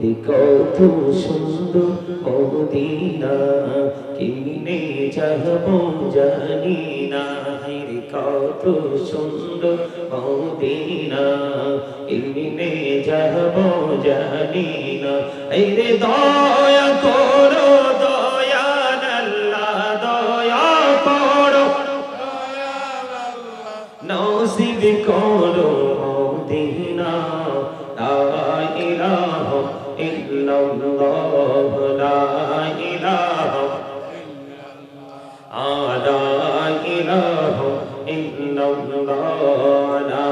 কত সুন্দর মদিনা কিনে যাব জানি না। কত সুন্দর মদিনা কিনে যাব জানি না। এই রে দয়া করো দয়াল আল্লাহ দয়া করো। নসিব করো মদিনা লা ইলাহা ইল্লাল্লাহ লা ইলাহা আলা ইলাহা ইল্লাল্লাহ লা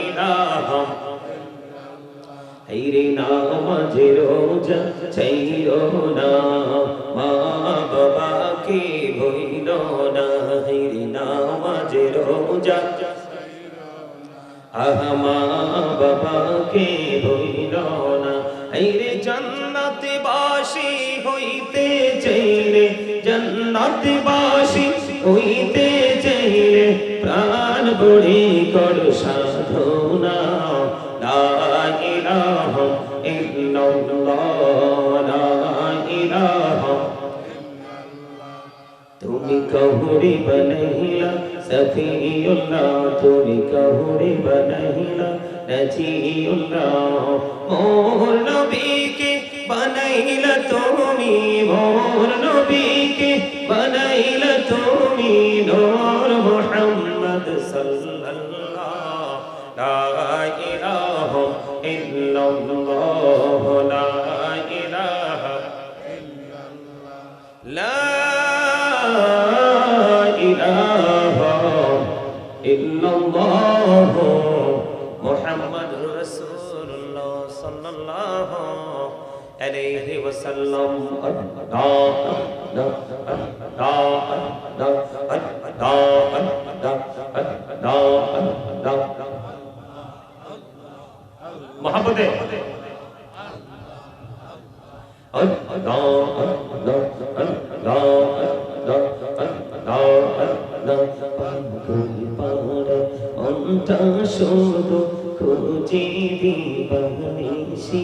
ইলাহা হাইরে নামাজে রোজা চাইও না মা বাবাকে না হাইরে জান্নাতে বাসি হইতে চাইলে জান্নাতে বাসি হইতে চাইলে প্রাণ বড়ি কর সাধনা। লা ইলাহা ইল্লাল্লাহ, লা ইলাহা তুমি কহুরি বনহিলা সফিউল্লাহ, তুমি কহুরি বনহিলা নজিউল্লাহ মোর নবীকে বানাইল তুমি, মোর নবীকে বানাইল তুমি নূর মুহাম্মদ সাল্লাল্লাহ লা ইলাহা ইল্লাল্লাহ লা ইলাহা ইল্লাল্লাহ। লা ইলাহা ইল্লাল্লাহ। عليه وسلم محبته অন্তা শুধু খুঁজি দিবানিসি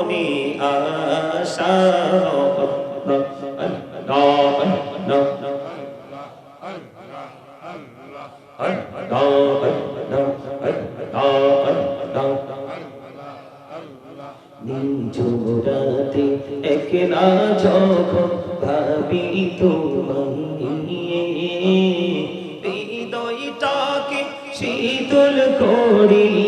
নিঝুরাতে একলা যখন ভাবি তোমায় হৃদয়টাকে শীতল করি।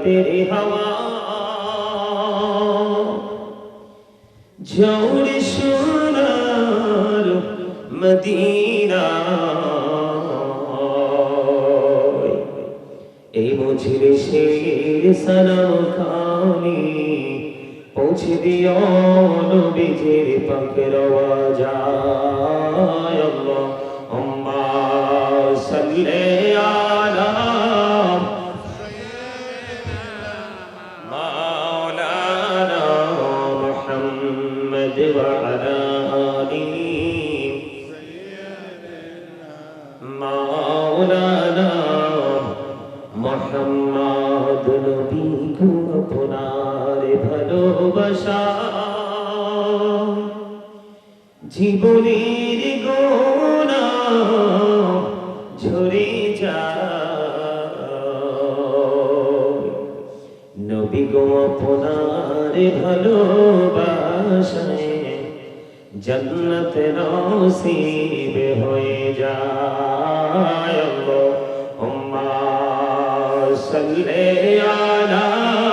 রাতের হাওয়া। ঝৌড় সোনার মদিনা। এই মুঝির শের সালাম খানি পৌঁছে দিও নবীজির পাকের ভালোবাসায় জন্নতে নসিব হয়ে যায় আল্লাহুম্মা সাল্লি আলা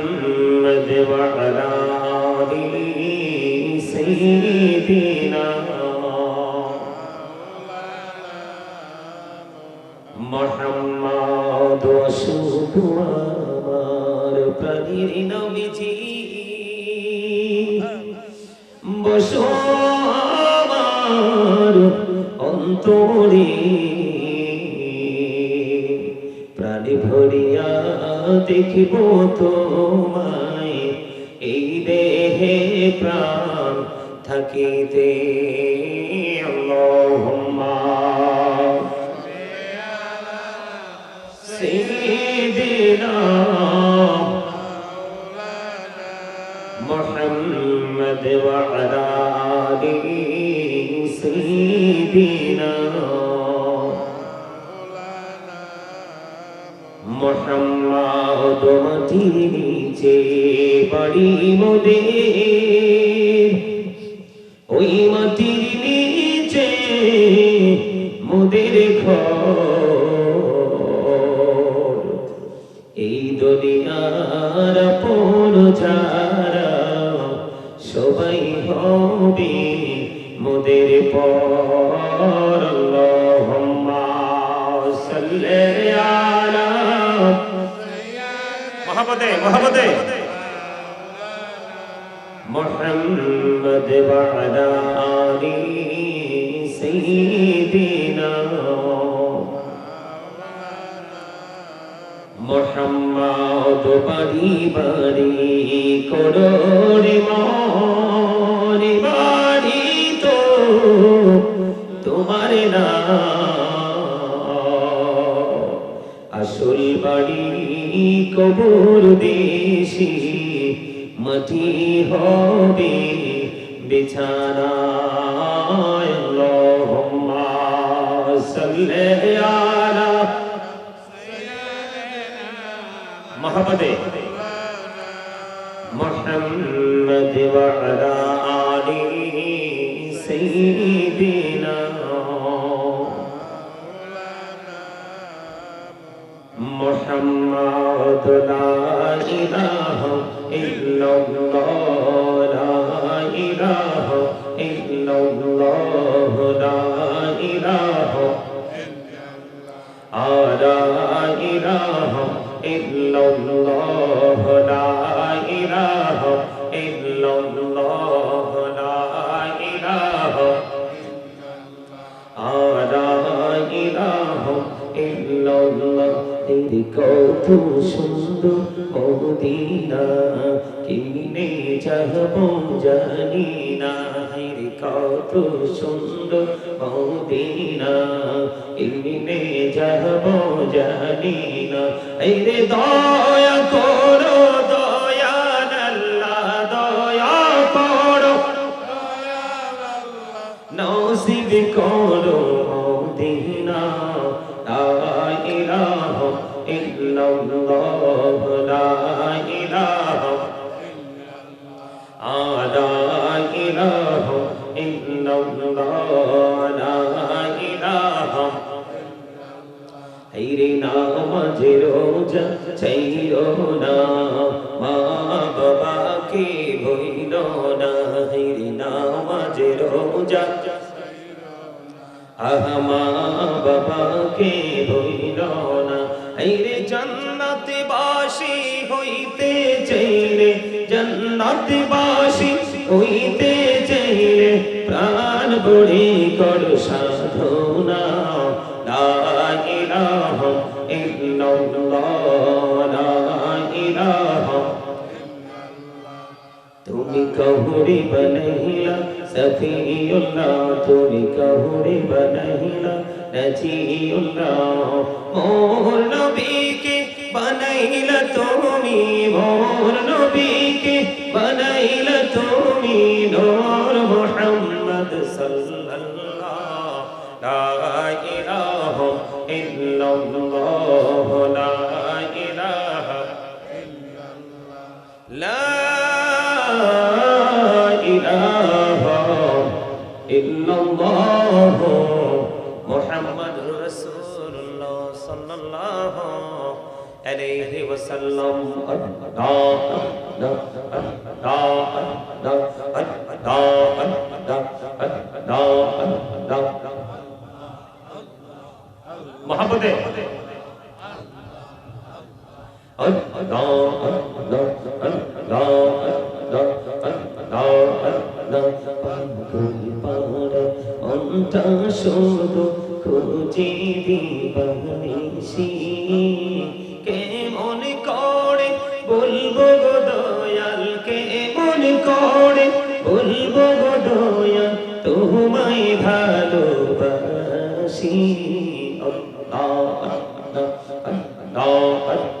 محمد وعلى آله سيدنا থাকিতে আল্লাহুম্মা سيدنا محمد وعلى آله سيدنا মোহাম্মদ মাটির নিচে বাড়ি মোহাম্মদ বাড়ি বাড়ি করোরে মনে বাড়ি তো তোমার না। আসল বাড়ি কবর দেশি, মাটি হবে বিছানা। আল্লাহুম্মা সাল্লি আলা محمد محمد وعلى آله سيدنا محمد لا إله إلا الله لا إله ইল্লাল্লাহ লা ইলাহা ইল্লাল্লাহ লা ইলাহা কত সুন্দর মদিনা কিনে যাব জানি না কত সুন্দর মদিনা কিনে যাব জানি না। হাইরে দয়া করো দয়াল আল্লাহ দয়া করো। নসিব করো মদিনা জান্নাতে বাসি হইতে চাইলে জান্নাতে বাসি হইতে চাইলে প্রাণ বড়ি কর সাধনা লা ইলাহা ইল্লাল্লাহ, লা ইলাহা তুমি কহুরি বনহিলা সফিউল্লাহ, তুমি কহুরি মোর নবীকে বানাইলা তুমি মোর নবীকে বনাইল তুমি নূর মুহাম্মদ সাল্লাল্লাহ লা ইলাহা ইল্লাল্লাহ। عليه وسلم محبت অন্তা শুধু খুঁজি দিবানিসি ভালোবাসি আল্লাহ আল্লাহ আল্লাহ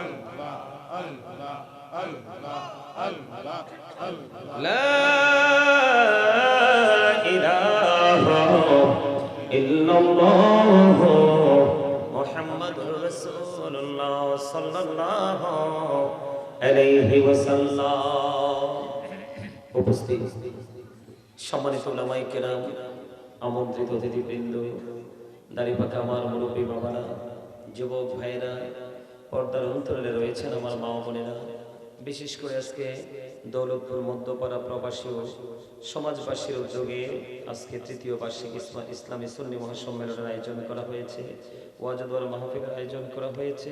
আল্লাহ لا إله إلا الله محمد رسول الله صلى الله عليه وسلم উপস্থিত সম্মানিত ওলামাই কেরাম আমন্ত্রিত অতিথিবৃন্দ দাড়ি পাকা আমার মুরব্বী বাবারা যুবক ভাইরা পর্দার অন্তরে রয়েছেন আমার মা বোনেরা। বিশেষ করে আজকে দৌলতপুর মধ্যপাড়া প্রবাসী সমাজবাসীর উদ্যোগে আজকে তৃতীয় বার্ষিক ইসলামী সুন্নি মহাসম্মেলনের আয়োজন করা হয়েছে। ওয়াজদওয়ার মাহফিলের আয়োজন করা হয়েছে।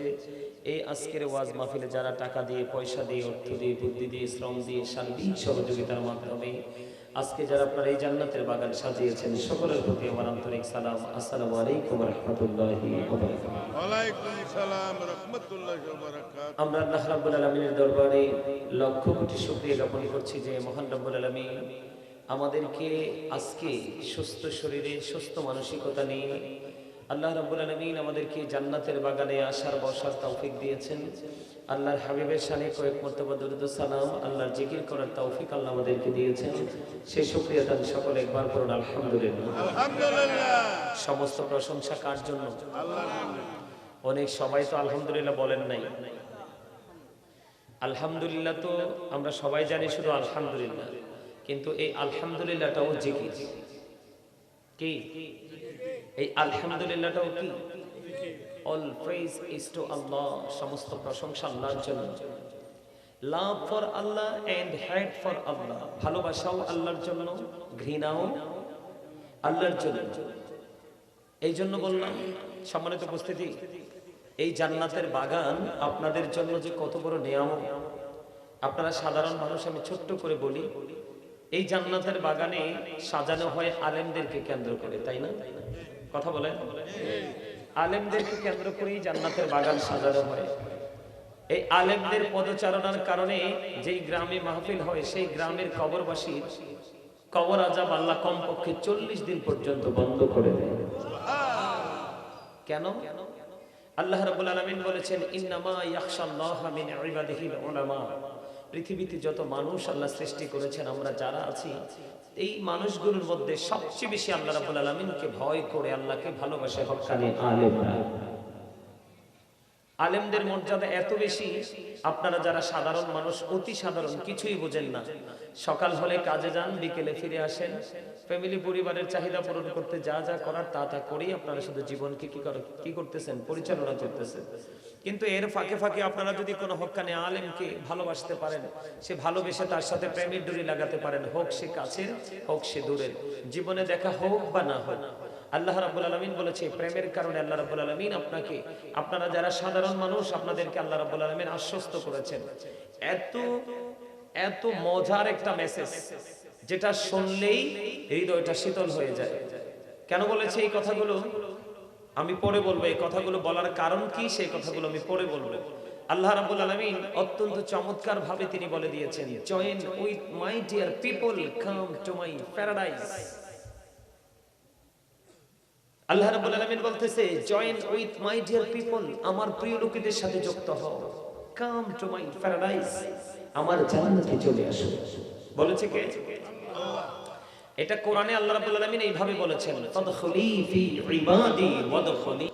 এই আজকের ওয়াজ মাহফিলে যারা টাকা দিয়ে, পয়সা দিয়ে, অর্থ দিয়ে, বুদ্ধি দিয়ে, শ্রম দিয়ে সার্বিক সহযোগিতার মাধ্যমে আজকে যারা আপনারা এই জান্নাতের বাগান সাজিয়েছেন, সকলের প্রতি আমার আন্তরিক সালাম। আসসালামু আলাইকুম রহমতুল্লাহি আমরা আল্লাহ রাব্বুল আলামিনের দরবারে লক্ষ কোটি শুকরিয়া জ্ঞাপন করছি যে মহান রাব্বুল আলামিন আমাদেরকে আজকে সুস্থ শরীরে সুস্থ মানসিকতা নিয়ে আল্লাহ রাব্বুল আলামিন আমাদেরকে জান্নাতের বাগানে আসার বসার তৌফিক দিয়েছেন। আল্লাহর হাবিবের শানে কয়েক মর্তবা দরুদ সালাম আল্লাহর জিকির করার তৌফিক আল্লাহ আমাদেরকে দিয়েছেন। সেই শুকরিয়া দান সকলে একবার করুন আলহামদুলিল্লাহ। আলহামদুলিল্লাহ। সমস্ত প্রশংসা কার জন্য? আল্লাহ অনেক সবাই তো আলহামদুলিল্লাহ বলেন নাই। আলহামদুলিল্লাহ তো আমরা সবাই জানি শুধু আলহামদুলিল্লাহ, কিন্তু এই আলহামদুলিল্লাহটাও জিকির। কি? এই আলহামদুলিল্লাহটাও কি? All praise is to Allah সমস্ত প্রশংসা আল্লাহর জন্য। Love for Allah and hate for Allah ভালোবাসাও আল্লাহর জন্য, ঘৃণাও আল্লাহর জন্য। এই জন্য বললাম, সম্মানিত উপস্থিতি এই জান্নাতের বাগান আপনাদের জন্য যে কত বড় নিয়ামক আপনারা সাধারণ মানুষ, আমি ছোট্ট করে বলি, এই জান্নাতের বাগানে সাজানো হয় আলেমদেরকে কেন্দ্র করে, তাই না? কথা বলেন? আলেমদেরকে কেন্দ্র করেই জান্নাতের বাগান সাজানো হয়। এই আলেমদের পদচারণার কারণে যেই গ্রামে মাহফিল হয়, সেই গ্রামের কবরবাসীর কবর আজাব আল্লাহ কমপক্ষে চল্লিশ দিন পর্যন্ত বন্ধ করে দেয়। কেন? আল্লাহ রাব্বুল আলামিন বলেছেন পৃথিবীতে যত মানুষ আল্লাহ সৃষ্টি করেছেন, আমরা যারা আছি, এই মানুষগুলোর মধ্যে সবচেয়ে বেশি আল্লাহ রাব্বুল আলামিনকে ভয় করে আল্লাহকে ভালোবাসে আলেমরা। আলেমদের মর্যাদা এত বেশি, আপনারা যারা সাধারণ মানুষ, অতি সাধারণ, কিছুই বোঝেন না। সকাল হলে কাজে যান, বিকেলে ফিরে আসেন। ফ্যামিলি, পরিবারের চাহিদা পূরণ করতে যা যা করার, তা তা করেই আপনারা শুধু জীবনকে কি করে, কি করতেছেন? পরিচালনা করতেছেন। কিন্তু এর ফাঁকে ফাঁকে আপনারা যদি কোনো হক্কানে আলেমকে ভালোবাসতে পারেন, সে ভালোবেসে তার সাথে প্রেমের ডুরি লাগাতে পারেন, হোক সে কাছের, হোক সে দূরের। জীবনে দেখা হোক বা না হোক আল্লাহ রাব্বুল আলামিন বলেছে, প্রেমের কারণে আল্লাহ রাব্বুল আলামিন আপনাকে, আপনারা যারা সাধারণ মানুষ, আপনাদেরকে আল্লাহ রাব্বুল আলামিন আশ্বস্ত করেছেন। এত এত মজার একটা মেসেজ যেটা শুনলেই হৃদয়টা শীতল হয়ে যায়। কেন বলেছে এই কথাগুলো? আমি পরে বলব, এই কথাগুলো বলার কারণ কি? সেই কথাগুলো আমি পরে বলব। আল্লাহ রাব্বুল আলামিন অত্যন্ত চমৎকার ভাবে তিনি বলে দিয়েছেন join with my dear people come to my paradise Allah রাব্বুল আলামিন বলতেছে join with my dear people আমার প্রিয় লোকেদের সাথে যুক্ত হও। কাম টু মাই প্যারাডাইস আমার জান্নাতে চলে আসো। বলেছে কে? এটা কোরআনে আল্লাহ রাব্বুল আলামিন এইভাবে বলেছেন তাদখুলি ফি ইবাদি ওয়াদখুলি